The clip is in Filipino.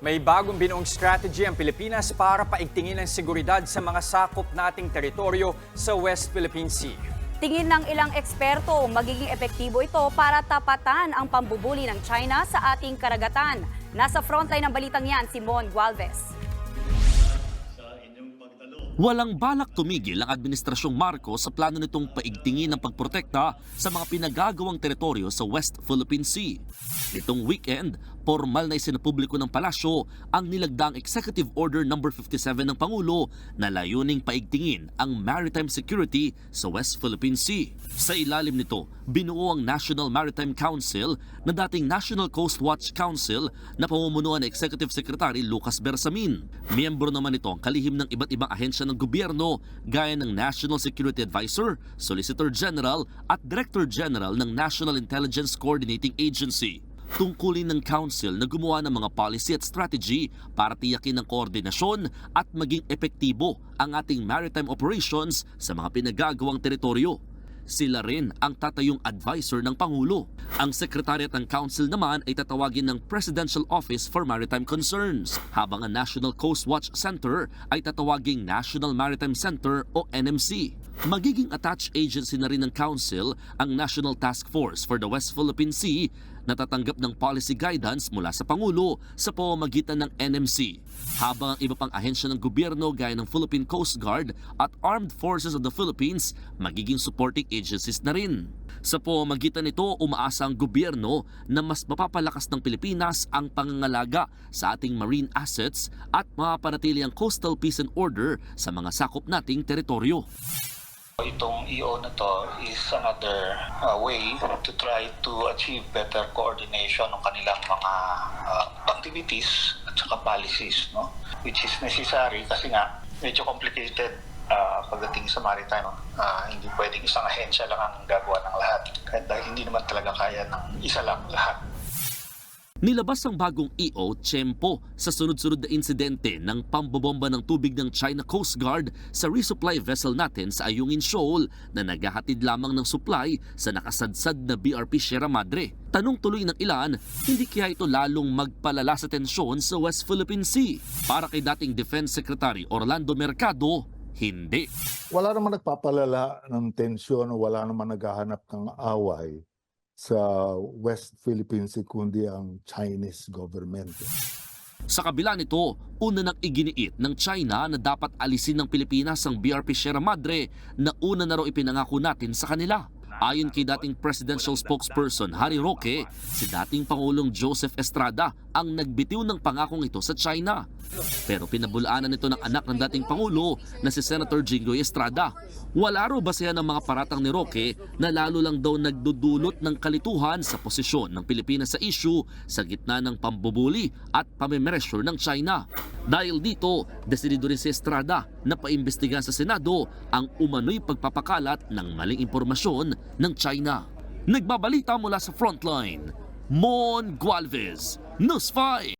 May bagong binuong strategy ang Pilipinas para paigtingin ang seguridad sa mga sakop nating teritoryo sa West Philippine Sea. Tingin ng ilang eksperto, magiging epektibo ito para tapatan ang pambubuli ng China sa ating karagatan. Nasa frontline ng balitang yan, si Mon Gualvez. Walang balak tumigil ang Administrasyong Marcos sa plano nitong paigtingin ang pagprotekta sa mga pinagagawang teritoryo sa West Philippine Sea. Nitong weekend, formal na isinapubliko ng palasyo ang nilagdaang Executive Order No. 57 ng Pangulo na layuning paigtingin ang maritime security sa West Philippine Sea. Sa ilalim nito, binuo ang National Maritime Council na dating National Coast Watch Council na pamumunuan ni Executive Secretary Lucas Bersamin. Miyembro naman ito ang kalihim ng iba't ibang ahensya ng gobyerno gaya ng National Security Advisor, Solicitor General at Director General ng National Intelligence Coordinating Agency. Tungkulin ng Council na gumawa ng mga policy at strategy para tiyakin ang koordinasyon at maging epektibo ang ating maritime operations sa mga pinagagawang teritoryo. Sila rin ang tatayong advisor ng Pangulo. Ang Secretariat ng Council naman ay tatawagin ng Presidential Office for Maritime Concerns, habang ang National Coast Watch Center ay tatawaging National Maritime Center o NMC. Magiging attached agency na rin ng Council ang National Task Force for the West Philippine Sea na tatanggap ng policy guidance mula sa Pangulo sa pamamagitan ng NMC. Habang ang iba pang ahensya ng gobyerno gaya ng Philippine Coast Guard at Armed Forces of the Philippines magiging supporting agencies na rin. Sa pamamagitan nito, umaasa ang gobyerno na mas mapapalakas ng Pilipinas ang pangangalaga sa ating marine assets at mapapanatili ang coastal peace and order sa mga sakop nating teritoryo. Itong EO na to is another uh, way to try to achieve better coordination ng kanilang mga uh, activities at saka policies, no? Which is necessary kasi nga medyo complicated uh, pagdating sa maritime. Uh, hindi pwedeng isang ahensya lang ang gagawa ng lahat. Kahit dahil hindi naman talaga kaya ng isa lang lahat. Nilabas ang bagong EO Chempo sa sunod-sunod na insidente ng pambobomba ng tubig ng China Coast Guard sa resupply vessel natin sa Ayungin Shoal na naghahatid lamang ng supply sa nakasadsad na BRP Sierra Madre. Tanong tuloy ng ilan, hindi kaya ito lalong magpalala sa tensyon sa West Philippine Sea? Para kay dating Defense Secretary Orlando Mercado, hindi. wala naman nagpapalala ng tensyon o wala naman naghahanap ng away sa West Philippine Sea kundi ang Chinese government. Sa kabila nito, una nang iginiit ng China na dapat alisin ng Pilipinas ang BRP Sierra Madre na una na raw ipinangako natin sa kanila. Ayon kay dating presidential spokesperson Harry Roque, si dating Pangulong Joseph Estrada ang nagbitiw ng pangakong ito sa China. Pero pinabulaanan nito ng anak ng dating Pangulo na si Senator Jinggoy Estrada. Wala raw basehan ng mga paratang ni Roque na lalo lang daw nagdudulot ng kalituhan sa posisyon ng Pilipinas sa issue sa gitna ng pambubuli at pamimeresure ng China. Dahil dito, desidido rin si Estrada na paimbestigahan sa Senado ang umano'y pagpapakalat ng maling impormasyon ng China. Nagbabalita mula sa frontline, Mon Gualvez, News 5.